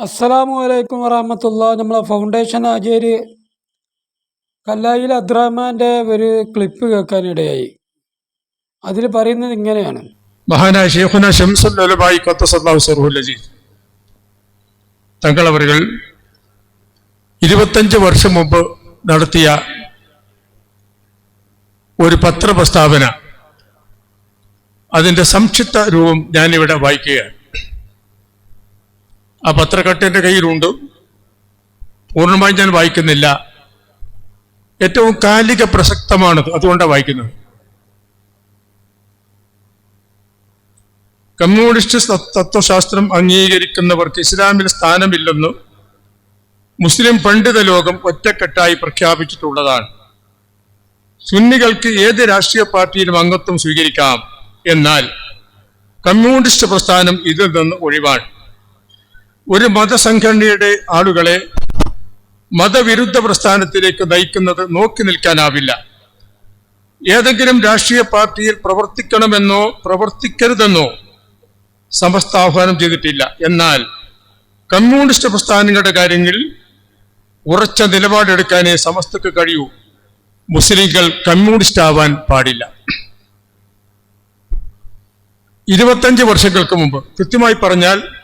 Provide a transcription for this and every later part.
അസ്സലാമു അലൈക്കും വറഹമത്തുള്ള നമ്മളെ ഫൗണ്ടേഷൻ ആചാര് കല്ലായിൽ അബ്ദുറഹ്മാന്റെ ഒരു ക്ലിപ്പ് കേൾക്കാനിടയായി. അതിൽ പറയുന്നത് ഇങ്ങനെയാണ്. മഹാനായ അജീസ് തങ്ങളവരുകൾ ഇരുപത്തഞ്ച് വർഷം മുമ്പ് നടത്തിയ ഒരു പത്രപ്രസ്താവന. അതിന്റെ സംക്ഷിപ്ത രൂപം ഞാനിവിടെ വായിക്കുകയാണ്. ആ പത്രക്കട്ടിന്റെ കയ്യിലുണ്ട്. പൂർണമായും ഞാൻ വായിക്കുന്നില്ല. ഏറ്റവും കാലിക പ്രസക്തമാണത് അതുകൊണ്ടാണ് വായിക്കുന്നത്. കമ്മ്യൂണിസ്റ്റ് തത്വ- തത്വശാസ്ത്രം അംഗീകരിക്കുന്നവർക്ക് ഇസ്ലാമിൽ സ്ഥാനമില്ലെന്ന് മുസ്ലിം പണ്ഡിത ലോകം ഒറ്റക്കെട്ടായി പ്രഖ്യാപിച്ചിട്ടുള്ളതാണ്. സുന്നികൾക്ക് ഏത് രാഷ്ട്രീയ പാർട്ടിയിലും അംഗത്വം സ്വീകരിക്കാം. എന്നാൽ കമ്മ്യൂണിസ്റ്റ് പ്രസ്ഥാനം ഇതിൽ നിന്ന് ഒഴിവാണ്. ഒരു മതസംഘടനയുടെ ആളുകളെ മതവിരുദ്ധ പ്രസ്ഥാനത്തിലേക്ക് നയിക്കുന്നത് നോക്കി നിൽക്കാനാവില്ല. ഏതെങ്കിലും രാഷ്ട്രീയ പാർട്ടിയിൽ പ്രവർത്തിക്കണമെന്നോ പ്രവർത്തിക്കരുതെന്നോ സമസ്ത ആഹ്വാനം ചെയ്തിട്ടില്ല. എന്നാൽ കമ്മ്യൂണിസ്റ്റ് പ്രസ്ഥാനങ്ങളുടെ കാര്യങ്ങളിൽ ഉറച്ച നിലപാടെടുക്കാനേ സമസ്തക്ക് കഴിയൂ. മുസ്ലിങ്ങൾ കമ്മ്യൂണിസ്റ്റ് ആവാൻ പാടില്ല. ഇരുപത്തഞ്ച് വർഷങ്ങൾക്ക് മുമ്പ് കൃത്യമായി പറഞ്ഞാൽ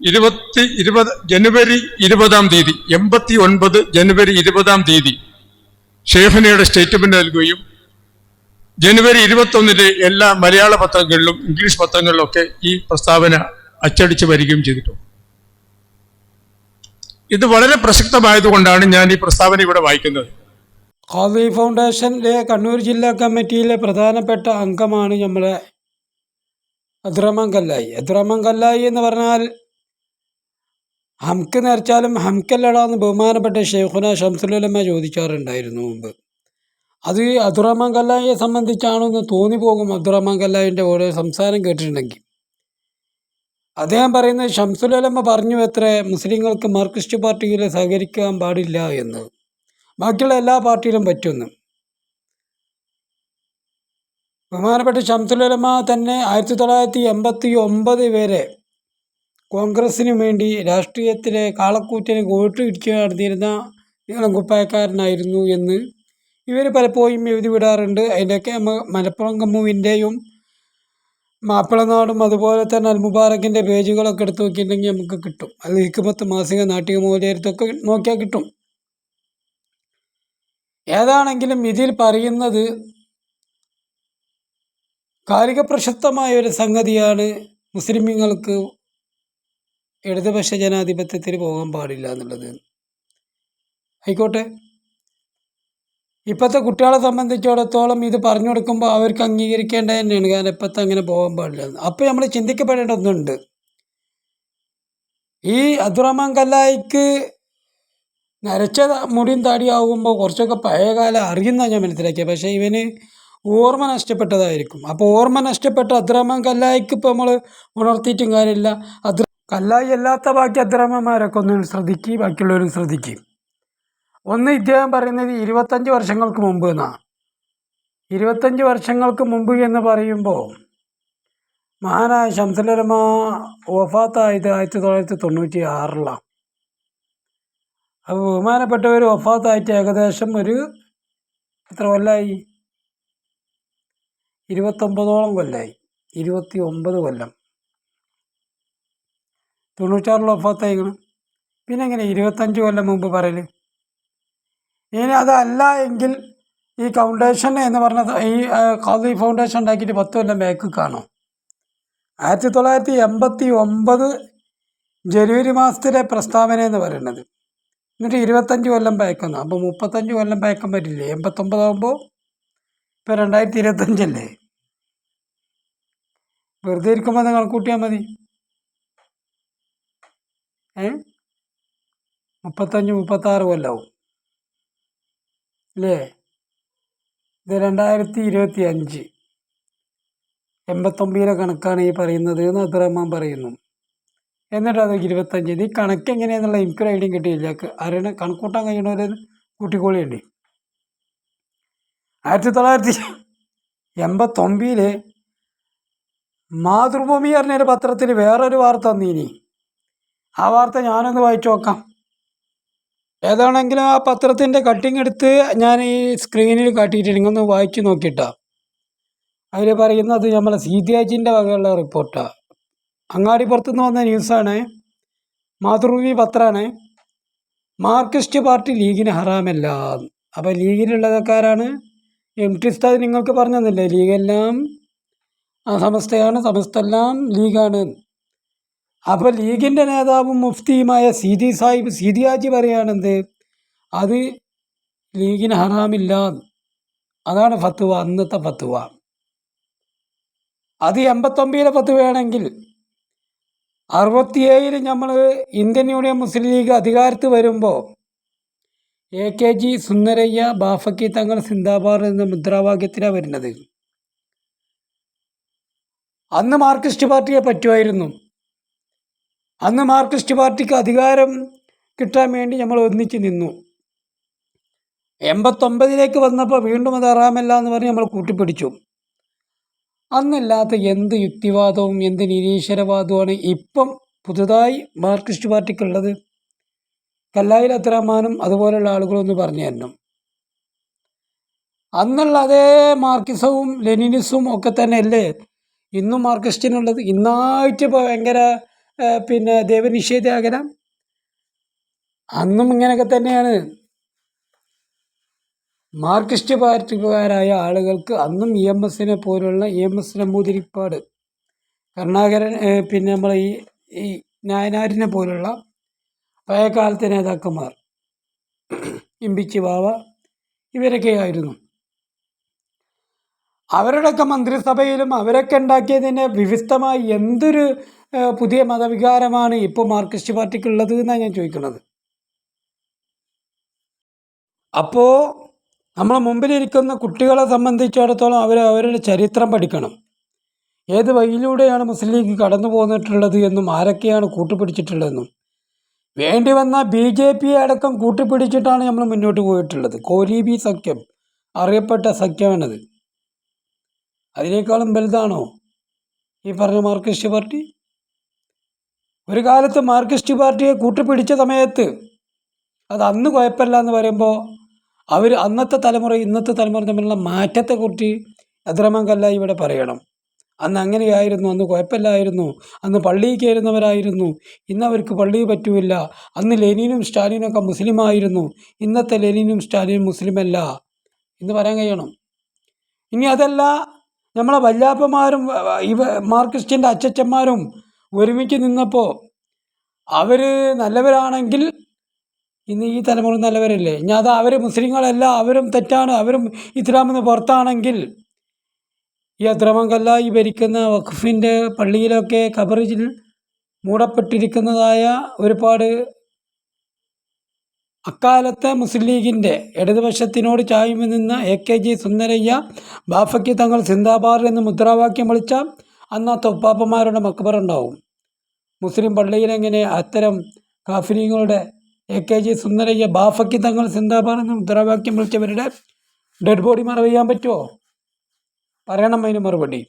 ഇരുപത്തി ഇരുപത് ജനുവരി ഇരുപതാം തീയതി എൺപത്തി ഒൻപത് ജനുവരി ഇരുപതാം തീയതി ഷേഫനയുടെ സ്റ്റേറ്റ്മെന്റ് നൽകുകയും ജനുവരി ഇരുപത്തൊന്നിന് എല്ലാ മലയാള പത്രങ്ങളിലും ഇംഗ്ലീഷ് പത്രങ്ങളിലും ഒക്കെ ഈ പ്രസ്താവന അച്ചടിച്ച് വരികയും ചെയ്തിട്ടുണ്ട്. ഇത് വളരെ പ്രസക്തമായതുകൊണ്ടാണ് ഞാൻ ഈ പ്രസ്താവന ഇവിടെ വായിക്കുന്നത്. ഖാദി ഫൗണ്ടേഷന്റെ കണ്ണൂർ ജില്ലാ കമ്മിറ്റിയിലെ പ്രധാനപ്പെട്ട അംഗമാണ് നമ്മളെ അദ്രമംഗല്ലായി അദ്രമംഗല്ലായി എന്ന് പറഞ്ഞാൽ ഹംക്ക് നിറച്ചാലും ഹംക്കല്ലടാന്ന് ബഹുമാനപ്പെട്ട ഷെയ്ഖുന ഷംസുലമ്മ ചോദിക്കാറുണ്ടായിരുന്നു മുമ്പ്. അത് അബ്ദുറഹ്മാൻ കല്ലായിയെ സംബന്ധിച്ചാണെന്ന് തോന്നിപ്പോകും അബ്ദുറഹ്മാൻ കല്ലായിന്റെ ഓരോ സംസാരം കേട്ടിട്ടുണ്ടെങ്കിൽ. അദ്ദേഹം പറയുന്നത് ഷംസുലമ്മ പറഞ്ഞു എത്ര മുസ്ലിങ്ങൾക്ക് മാർക്സിസ്റ്റ് പാർട്ടിയിൽ സഹകരിക്കാൻ പാടില്ല എന്ന്. ബാക്കിയുള്ള എല്ലാ പാർട്ടിയിലും പറ്റുമെന്ന്. ബഹുമാനപ്പെട്ട ഷംസുലമ്മ തന്നെ ആയിരത്തി തൊള്ളായിരത്തി എൺപത്തി ഒമ്പത് വരെ കോൺഗ്രസ്സിന് വേണ്ടി രാഷ്ട്രീയത്തിലെ കാളക്കൂറ്റന് വോട്ട് ഇടിച്ചു നടത്തിയിരുന്ന നീളം കുപ്പായക്കാരനായിരുന്നു എന്ന് ഇവർ പലപ്പോഴും എഴുതി വിടാറുണ്ട്. അതിന്റെയൊക്കെ മലപ്പുറം കമ്മുവിന്റെയും മാപ്പിളനാടും അതുപോലെ തന്നെ അൽ മുബാറക്കിന്റെ പേജുകളൊക്കെ എടുത്ത് നോക്കിയിട്ടുണ്ടെങ്കിൽ നമുക്ക് കിട്ടും. അത് ഹിക്കുമത്ത് മാസിക നാട്ടിക മൂലയത്തൊക്കെ നോക്കിയാൽ കിട്ടും. ഏതാണെങ്കിലും ഇതിൽ പറയുന്നത് കാലിക പ്രശസ്തമായ ഒരു സംഗതിയാണ് മുസ്ലിമീങ്ങൾക്ക് ഇടതുപക്ഷ ജനാധിപത്യത്തിന് പോകാൻ പാടില്ല എന്നുള്ളത്. ആയിക്കോട്ടെ. ഇപ്പോഴത്തെ കുട്ടികളെ സംബന്ധിച്ചിടത്തോളം ഇത് പറഞ്ഞു കൊടുക്കുമ്പോൾ അവർക്ക് അംഗീകരിക്കേണ്ടത് തന്നെയാണ്. കാരണം ഇപ്പോഴത്തെ അങ്ങനെ പോകാൻ പാടില്ല അപ്പോൾ നമ്മൾ ചിന്തിക്കപ്പെടേണ്ട ഒന്നുണ്ട്. ഈ അബ്ദുറഹ്മാൻ കല്ലായിക്ക് നരച്ച മുടിയും താടിയാകുമ്പോൾ കുറച്ചൊക്കെ പഴയകാലം അറിയുന്ന ഞാൻ മനസ്സിലാക്കിയത്. പക്ഷേ ഇവന് ഓർമ്മ നഷ്ടപ്പെട്ടതായിരിക്കും. അപ്പോൾ ഓർമ്മ നഷ്ടപ്പെട്ട അബ്ദുറഹ്മാൻ കല്ലായിക്ക് ഇപ്പോൾ നമ്മൾ ഉണർത്തിയിട്ടും കാര്യമില്ല. അബ്ദു കല്ലായി അല്ലാത്ത ബാക്കി അദ്ദേഹമ്മമാരൊക്കെ ഒന്ന് ശ്രദ്ധിക്കുക ബാക്കിയുള്ളവരും ശ്രദ്ധിക്കും. ഒന്ന് ഇദ്ദേഹം പറയുന്നത് ഇരുപത്തഞ്ച് വർഷങ്ങൾക്ക് മുമ്പ് എന്നാ. ഇരുപത്തഞ്ച് വർഷങ്ങൾക്ക് മുമ്പ് എന്ന് പറയുമ്പോൾ മഹാനായ ശംസലരമ വഫാത്തായത് ആയിരത്തി തൊള്ളായിരത്തി തൊണ്ണൂറ്റി ആറിലാണ് അപ്പോൾ ബഹുമാനപ്പെട്ടവർ വഫാത്തായിട്ട് ഏകദേശം ഒരു എത്ര കൊല്ലായി? ഇരുപത്തൊമ്പതോളം കൊല്ലമായി ഇരുപത്തി ഒമ്പത് കൊല്ലം. തൊണ്ണൂറ്റാറിൽ വഫാത്തായിക്കണം പിന്നെ എങ്ങനെ? ഇരുപത്തഞ്ച് കൊല്ലം മുമ്പ് പറയൽ ഇനി അതല്ല എങ്കിൽ ഈ ഫൗണ്ടേഷൻ എന്ന് പറഞ്ഞ ഈ ഖാദി ഫൗണ്ടേഷൻ ഉണ്ടാക്കിയിട്ട് പത്ത് കൊല്ലം ബാക്ക് കാണും. ആയിരത്തി തൊള്ളായിരത്തി എൺപത്തി ഒമ്പത് ജനുവരി മാസത്തിലെ പ്രസ്താവന എന്ന് പറയുന്നത്. എന്നിട്ട് ഇരുപത്തഞ്ച് കൊല്ലം പയക്കുന്ന അപ്പോൾ മുപ്പത്തഞ്ച് കൊല്ലം പയക്കാൻ പറ്റില്ലേ? എൺപത്തൊമ്പതാകുമ്പോൾ ഇപ്പോൾ രണ്ടായിരത്തി ഇരുപത്തഞ്ചല്ലേ? വെറുതെ ഇരിക്കുമ്പോൾ അത് കണക്കൂട്ടിയാൽ മതി. മുപ്പത്തഞ്ച് മുപ്പത്താറ് കൊല്ലവും അല്ലേ? ഇത് രണ്ടായിരത്തി ഇരുപത്തി അഞ്ച് എൺപത്തൊമ്പതിലെ കണക്കാണ് ഈ പറയുന്നത് എന്ന് അബ്ദുറഹ്മാൻ പറയുന്നു. എന്നിട്ട് അത് ഇരുപത്തഞ്ച്. ഇത് ഈ കണക്ക് എങ്ങനെയാണെന്നുള്ള എനിക്കൊരു ഐഡിയ കിട്ടിയില്ല. അറിയണ കണക്കൂട്ടാൻ കഴിയണവരെ കൂട്ടിക്കോളിയുണ്ട് ആയിരത്തി തൊള്ളായിരത്തി എൺപത്തൊമ്പതിൽ മാതൃഭൂമി അറിഞ്ഞൊരു പത്രത്തിൽ വേറൊരു വാർത്ത തന്നീനി ആ വാർത്ത ഞാനൊന്ന് വായിച്ചു നോക്കാം. ഏതാണെങ്കിലും ആ പത്രത്തിന്റെ കട്ടിങ് എടുത്ത് ഞാൻ ഈ സ്ക്രീനിൽ കാട്ടിയിട്ട് ഒന്ന് വായിച്ചു നോക്കിയിട്ടാ. അതിൽ പറയുന്നത് നമ്മളെ സി ടി എച്ചിന്റെ വകയുള്ള റിപ്പോർട്ടാണ് അങ്ങാടിപ്പുറത്തുനിന്ന് വന്ന ന്യൂസാണ്. മാതൃഭൂമി പത്രമാണ് മാർക്സിസ്റ്റ് പാർട്ടി ലീഗിന് ഹറാമല്ല. അപ്പോൾ ലീഗിലുള്ളതൊക്കാരാണ് എം ടി ഉസ്താദ് നിങ്ങൾക്ക് പറഞ്ഞു തന്നില്ലേ? ലീഗെല്ലാം സമസ്തയാണ് സമസ്തെല്ലാം ലീഗാണ്. അപ്പോൾ ലീഗിന്റെ നേതാവും മുഫ്തിയുമായ സീതി സാഹിബ് സീതിയാജി പറയുകയാണെന്ത്? അത് ലീഗിന് ഹറാമില്ല. അതാണ് ഫത്തുവ അന്നത്തെ ഫത്തുവ അത് എൺപത്തൊമ്പതിലെ ഫത്തുവയാണെങ്കിൽ അറുപത്തിയേഴിൽ നമ്മൾ ഇന്ത്യൻ യൂണിയൻ മുസ്ലിം ലീഗ് അധികാരത്ത് വരുമ്പോൾ A K G Sundarayya Bafaqi Thangal സിന്ദാബാദ് എന്ന മുദ്രാവാക്യത്തിലാണ് വരുന്നത്. അന്ന് മാർക്സിസ്റ്റ് പാർട്ടിയെ പറ്റുമായിരുന്നു. അന്ന് മാർക്സിസ്റ്റ് പാർട്ടിക്ക് അധികാരം കിട്ടാൻ വേണ്ടി നമ്മൾ ഒന്നിച്ച് നിന്നു. എൺപത്തൊമ്പതിലേക്ക് വന്നപ്പോൾ വീണ്ടും അത് അറാമല്ല എന്ന് പറഞ്ഞ് നമ്മൾ കൂട്ടിപ്പിടിച്ചു. അന്നല്ലാത്ത എന്ത് യുക്തിവാദവും എന്ത് നിരീശ്വരവാദവുമാണ് ഇപ്പം പുതുതായി മാർക്സിസ്റ്റ് പാർട്ടിക്കുള്ളത്? കല്ലായിൽ അത്രമാനും അതുപോലെയുള്ള ആളുകളൊന്ന് പറഞ്ഞു തരണം. അന്നുള്ള അതേ മാർക്സിസവും ലെനിനിസവും ഒക്കെ തന്നെയല്ലേ ഇന്നും മാർക്സിസ്റ്റിനുള്ളത്? ഇന്നായിട്ട് ഭയങ്കര പിന്നെ ദൈവനിഷേധാകരം അന്നും ഇങ്ങനെയൊക്കെ തന്നെയാണ്. മാർക്സിസ്റ്റ് പാർട്ടിക്കാരായ ആളുകൾക്ക് അന്നും ഇ എം എസിനെ പോലുള്ള E M S Namboodiripad Karunakaran പിന്നെ നമ്മൾ ഈ ഈ നായനാരിനെ പോലുള്ള പഴയകാലത്തെ നേതാക്കന്മാർ. ഇമ്പിച്ചി ബാവ ഇവരൊക്കെ ആയിരുന്നു അവരുടെയൊക്കെ മന്ത്രിസഭയിലും അവരൊക്കെ ഉണ്ടാക്കിയതിനെ വിവിധമായി എന്തൊരു പുതിയ മതവികാരമാണ് ഇപ്പോൾ മാർക്സിസ്റ്റ് പാർട്ടിക്കുള്ളത് എന്നാണ് ഞാൻ ചോദിക്കുന്നത്. അപ്പോൾ നമ്മളെ മുമ്പിലിരിക്കുന്ന കുട്ടികളെ സംബന്ധിച്ചിടത്തോളം അവർ അവരുടെ ചരിത്രം പഠിക്കണം. ഏത് വഴിയിലൂടെയാണ് മുസ്ലിം ലീഗ് കടന്നു പോന്നിട്ടുള്ളത് എന്നും ആരൊക്കെയാണ് കൂട്ടുപിടിച്ചിട്ടുള്ളതെന്നും. വേണ്ടി വന്ന ബി ജെ പി അടക്കം കൂട്ടുപിടിച്ചിട്ടാണ് നമ്മൾ മുന്നോട്ട് പോയിട്ടുള്ളത്. കോലീബി സഖ്യം അറിയപ്പെട്ട സഖ്യമാണത് അതിനേക്കാളും വലുതാണോ ഈ പറഞ്ഞ മാർക്സിസ്റ്റ് പാർട്ടി? ഒരു കാലത്ത് മാർക്സിസ്റ്റ് പാർട്ടിയെ കൂട്ടുപിടിച്ച സമയത്ത് അത് അന്ന് കുഴപ്പമില്ല എന്ന് പറയുമ്പോൾ അവർ അന്നത്തെ തലമുറ ഇന്നത്തെ തലമുറ തമ്മിലുള്ള മാറ്റത്തെക്കുറിച്ച് കല്ലായി ഇവിടെ പറയണം. അന്ന് അങ്ങനെയായിരുന്നു അന്ന് കുഴപ്പമില്ലായിരുന്നു അന്ന് പള്ളിയിൽ കയറുന്നവരായിരുന്നു ഇന്ന് അവർക്ക് പള്ളി പറ്റൂല അന്ന് ലെനിനും സ്റ്റാലിനൊക്കെ മുസ്ലിമായിരുന്നു ഇന്നത്തെ ലെനിനും സ്റ്റാലിനും മുസ്ലിമല്ല എന്ന് പറയാൻ കഴിയണം. ഇനി അതല്ല നമ്മളെ വല്ലാപ്പമാരും ഇവ മാർക്സിസ്റ്റിന്റെ അച്ചച്ചന്മാരും ഒരുമിച്ച് നിന്നപ്പോൾ അവർ നല്ലവരാണെങ്കിൽ ഇന്ന് ഈ തലമുറ നല്ലവരല്ലേ? ഇനി അത് അവർ മുസ്ലിങ്ങളല്ല അവരും തെറ്റാണ് അവരും ഇസ്ലാമിൽ നിന്ന് പുറത്താണെങ്കിൽ ഈ അക്രമങ്കല്ല ഈ ഭരിക്കുന്ന വഖഫിന്റെ പള്ളിയിലൊക്കെ കബറിൽ മൂടപ്പെട്ടിരിക്കുന്നതായ ഒരുപാട് അക്കാലത്തെ മുസ്ലിം ലീഗിന്റെ ഇടതുപക്ഷത്തിനോട് ചായ്മ നിന്ന് A K G Sundarayya Bafaqi Thangal സിന്ദാബാർ എന്ന് മുദ്രാവാക്യം വിളിച്ച അന്ന് ആ തൊപ്പാപ്പന്മാരുടെ മക്ബറ ഉണ്ടാവും. മുസ്ലിം പള്ളിയിലെങ്ങനെ അത്തരം കാഫിലീങ്ങളുടെ എ കെ ജി സുന്ദരയ്യ ബാഫയ്ക്ക് തങ്ങൾ സിന്ദാബാർ എന്ന് മുദ്രാവാക്യം വിളിച്ചവരുടെ ഡെഡ് ബോഡി മറവ് ചെയ്യാൻ പറ്റുമോ? പറയണം അതിന് മറുപടി.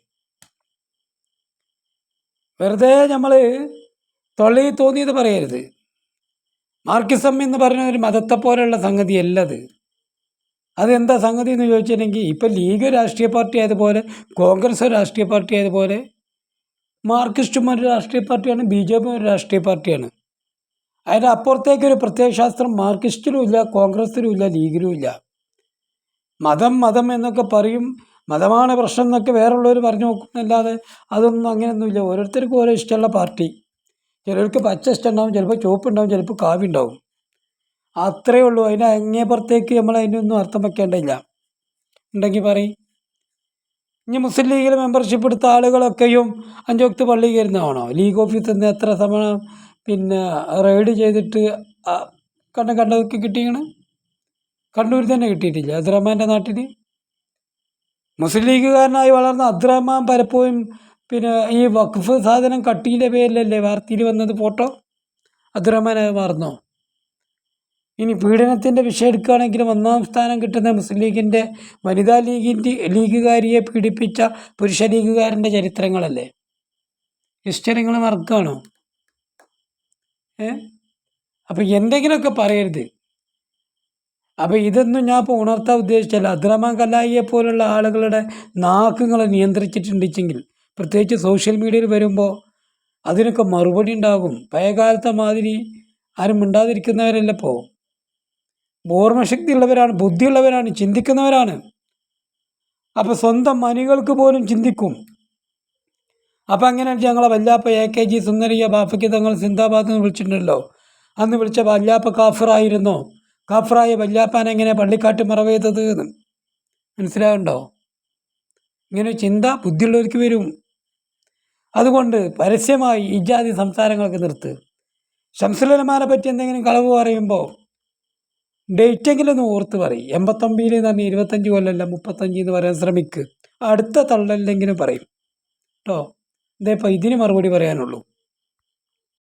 വെറുതെ നമ്മൾ തൊള്ളി തോന്നിയത് പറയരുത്. മാർക്കിസം എന്ന് പറഞ്ഞ ഒരു മതത്തെ പോലെയുള്ള സംഗതി അല്ലത് അതെന്താ സംഗതി എന്ന് ചോദിച്ചിട്ടുണ്ടെങ്കിൽ ഇപ്പം ലീഗ് രാഷ്ട്രീയ പാർട്ടി ആയതുപോലെ കോൺഗ്രസ് രാഷ്ട്രീയ പാർട്ടി ആയതുപോലെ മാർക്സിസ്റ്റും ഒരു രാഷ്ട്രീയ പാർട്ടിയാണ് ബി ജെ പി ഒരു രാഷ്ട്രീയ പാർട്ടിയാണ്. അതിന്റെ അപ്പുറത്തേക്ക് ഒരു പ്രത്യയശാസ്ത്രം മാർക്സിസ്റ്റിലും ഇല്ല കോൺഗ്രസിലും ഇല്ല ഇല്ല. മതം മതം എന്നൊക്കെ പറയും മതമാണ് പ്രശ്നം എന്നൊക്കെ വേറുള്ളവർ പറഞ്ഞു നോക്കുന്നല്ലാതെ അതൊന്നും അങ്ങനെയൊന്നുമില്ല. ഓരോരുത്തർക്കും ഓരോ ഇഷ്ടമുള്ള പാർട്ടി. ചിലർക്ക് പച്ച ഇഷ്ടമുണ്ടാവും ചിലപ്പോൾ ചുവപ്പ് ഉണ്ടാവും ചിലപ്പോൾ കാവി ഉണ്ടാവും അത്രയേ ഉള്ളൂ. അതിന് അങ്ങേപ്പുറത്തേക്ക് നമ്മൾ അതിനൊന്നും അർത്ഥം വെക്കേണ്ടതില്ല. ഉണ്ടെങ്കിൽ പറയും. ഇനി മുസ്ലിം ലീഗിൽ മെമ്പർഷിപ്പ് എടുത്ത ആളുകളൊക്കെയും അഞ്ചോക്ത് പള്ളി കയറുന്നതാണോ? ലീഗ് ഓഫീസിൽ നിന്ന് എത്ര തവണ പിന്നെ റെയ്ഡ് ചെയ്തിട്ട് കണ്ട കണ്ടതൊക്കെ കിട്ടിയാണ് കണ്ണൂർ തന്നെ കിട്ടിയിട്ടില്ല. അബ്ദുറഹ്മാന്റെ നാട്ടിൽ മുസ്ലിം ലീഗുകാരനായി വളർന്ന അബ്ദുറഹ്മാൻ പലപ്പോഴും പിന്നെ ഈ വഖഫ് സാധനം കട്ടിയുടെ പേരിലല്ലേ വാർത്തയിൽ വന്നത് ഫോട്ടോ? അബ്ദുറഹ്മാൻ അത് മറന്നോ? ഇനി പീഡനത്തിന്റെ വിഷയം എടുക്കുകയാണെങ്കിലും ഒന്നാം സ്ഥാനം കിട്ടുന്ന മുസ്ലിം ലീഗിന്റെ വനിതാ ലീഗിന്റെ ലീഗുകാരിയെ പീഡിപ്പിച്ച പുരുഷ ലീഗുകാരന്റെ ചരിത്രങ്ങളല്ലേ? ഹിസ്റ്ററി നിങ്ങൾ മറക്കുകയാണോ ഏ? അപ്പം എന്തെങ്കിലുമൊക്കെ പറയരുത്. അപ്പോൾ ഇതൊന്നും ഞാൻ ഇപ്പോൾ ഉണർത്താൻ ഉദ്ദേശിച്ചല്ല. അദ്രമാൻ കല്ലായിയെ പോലുള്ള ആളുകളുടെ നാക്കുകളെ നിയന്ത്രിച്ചിട്ടുണ്ടെങ്കിൽ പ്രത്യേകിച്ച് സോഷ്യൽ മീഡിയയിൽ വരുമ്പോൾ അതിനൊക്കെ മറുപടി ഉണ്ടാകും. പഴയകാലത്തെ മാതിരി ആരും മിണ്ടാതിരിക്കുന്നവരല്ല ഇപ്പോൾ ഓർമ്മശക്തി ഉള്ളവരാണ് ബുദ്ധിയുള്ളവരാണ് ചിന്തിക്കുന്നവരാണ്. അപ്പോൾ സ്വന്തം മനികൾക്ക് പോലും ചിന്തിക്കും. അപ്പം അങ്ങനെ ഞങ്ങളെ വല്ലാപ്പ എ കെ ജി സുന്ദരിയ ബാപ്പയ്ക്ക് തങ്ങൾ സിന്ദാബാദ് എന്ന് വിളിച്ചിട്ടുണ്ടല്ലോ. അന്ന് വിളിച്ച വല്ലാപ്പ കാഫറായിരുന്നു. കാഫറായ വല്ലാപ്പാനെങ്ങനെ പള്ളിക്കാട്ട് മറവേതത് എന്ന്. മനസ്സിലാവുണ്ടോ ഇങ്ങനെ ചിന്ത ബുദ്ധിയുള്ളവർക്ക് വരും. അതുകൊണ്ട് പരസ്യമായി ഇജാതി സംസാരങ്ങളൊക്കെ നിർത്ത്. ഷംസുലമാനെ പറ്റി എന്തെങ്കിലും കളവ് പറയുമ്പോൾ ഡേറ്റെങ്കിലും ഒന്ന് ഓർത്ത് പറയും. എൺപത്തൊമ്പതിൽ എന്ന് പറഞ്ഞാൽ ഇരുപത്തഞ്ച് കൊല്ലമല്ല മുപ്പത്തഞ്ച് എന്ന് പറയാൻ ശ്രമിക്ക്. അടുത്ത തള്ളല്ലെങ്കിലും പറയും. കേട്ടോ ഇതേപ്പോൾ ഇതിന് മറുപടി പറയാനുള്ളൂ.